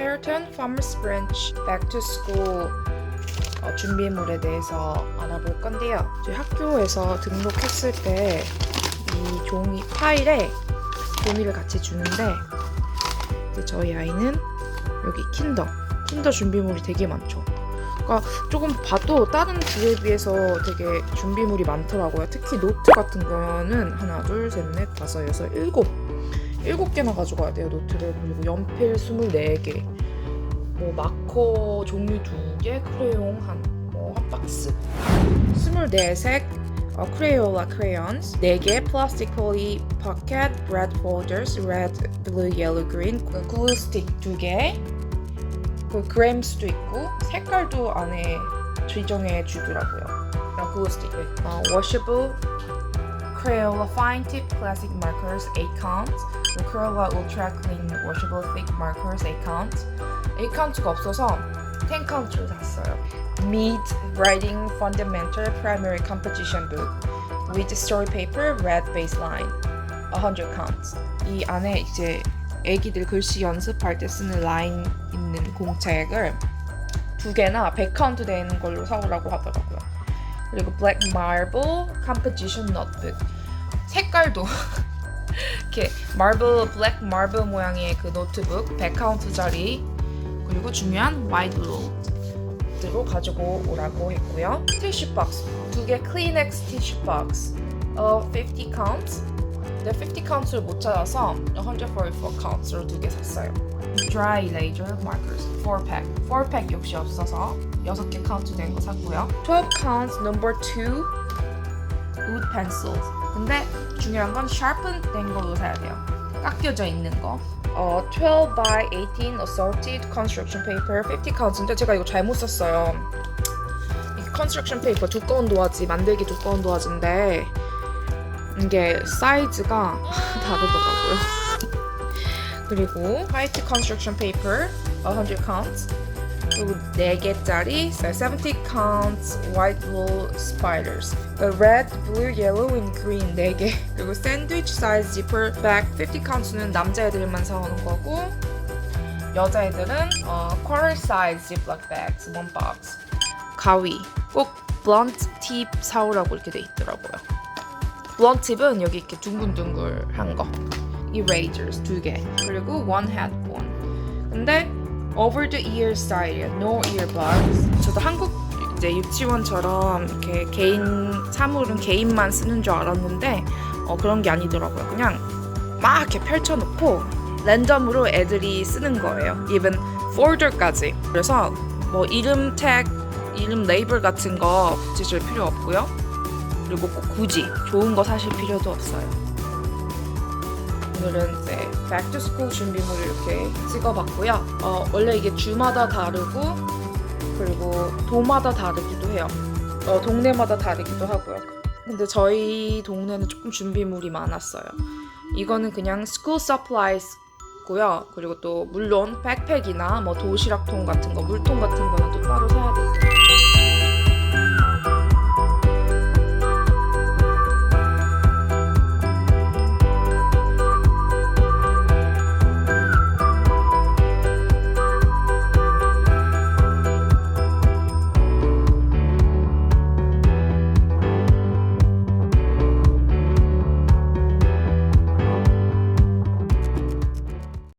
Carton Farmers Branch Back to School 어, 준비물에 대해서 알아볼 건데요. 저희 학교에서 등록했을 때 이 종이 파일에 종이를 같이 주는데 저희 아이는 여기 킨더 킨더 준비물이 되게 많죠. 그러니까 조금 봐도 다른 주에 비해서 되게 준비물이 많더라고요. 특히 노트 같은 거는 하나, 둘, 셋, 넷, 다섯, 여섯, 일곱 일곱 개나 가져가야 돼요 노트를. 그리고 연필 24개. 뭐 마커 종류 2개 크레용 한 뭐 한 박스. 24색 어, 크레올라 crayons 4개 플라스틱 폴리 포켓 red folders red, blue, yellow, green. 그 글루 스틱 2개. 그 그램스도 있고 색깔도 안에 지정해 주더라고요. 아, 글루 스틱 어, washable Crayola fine tip classic markers 8 count 그 Crayola ultra clean washable thick markers 8 count 8 count가 없어서 10 count를 샀어요 Meet writing fundamental primary composition book with story paper red baseline 100 counts 이 안에 이제 애기들 글씨 연습할 때 쓰는 라인 있는 공책을 두 개나 100 카운트 되는 걸로 사오라고 하더라고요. 그리고 Black Marble Composition Notebook 색깔도 이렇게 마블 블랙 마블 모양의 그 노트북 100카운트짜리 그리고 중요한 와이드 롤드로 가지고 오라고 했고요. 티슈 박스 두 개 클리넥스 티슈 박스 어 50 counts 근데 50 counts를 못 찾아서 144 counts로 두 개 샀어요. Dry Laser Markers 4pack 4pack 역시 없어서 6개 카운트 된 거 샀고요. 12 counts number 2 wood pencils 근데 중요한 건 sharpen 된 걸로 사야 돼요. 깎여져 있는 거. 어, 12 by 18 assorted construction paper 50 counts인데 제가 이거 잘못 썼어요. 이 construction paper 두꺼운 도화지 만들기 두꺼운 도화지인데 이게 사이즈가 다르더라고요. 그리고 화이트 construction paper 100 counts 그리고 4개짜리 70 counts white wool spiders The red, blue, yellow and green 4개 그리고 sandwich size zipper bag 50 counts는 남자애들만 사오는 거고 여자애들은 어, quarter size ziploc bags one box 가위 꼭 blunt tip 사오라고 이렇게 돼 있더라고요 블런트 팁은 여기 이렇게 둥글둥글한 거 erasers 두 개 그리고 one headphone 근데 over the ear style no earbuds. 저도 한국 이제 유치원처럼 이렇게 개인 사물은 개인만 쓰는 줄 알았는데 어, 그런 게 아니더라고요. 그냥 막 이렇게 펼쳐놓고 랜덤으로 애들이 쓰는 거예요. Even folder까지. 그래서 뭐 이름 택 이름 레이블 같은 거 붙이실 필요 없고요. 그리고 꼭 굳이 좋은 거 사실 필요도 없어요. 오늘은 이제 school 준비물을 이렇게 찍어봤고요. 어, 원래 이게 주마다 다르고 그리고 도마다 다르기도 해요. 어, 동네마다 다르기도 하고요. 근데 저희 동네는 조금 준비물이 많았어요. 이거는 그냥 school supplies 고요. 그리고 또 물론 백팩이나 뭐 도시락통 같은 거, 물통 같은 거는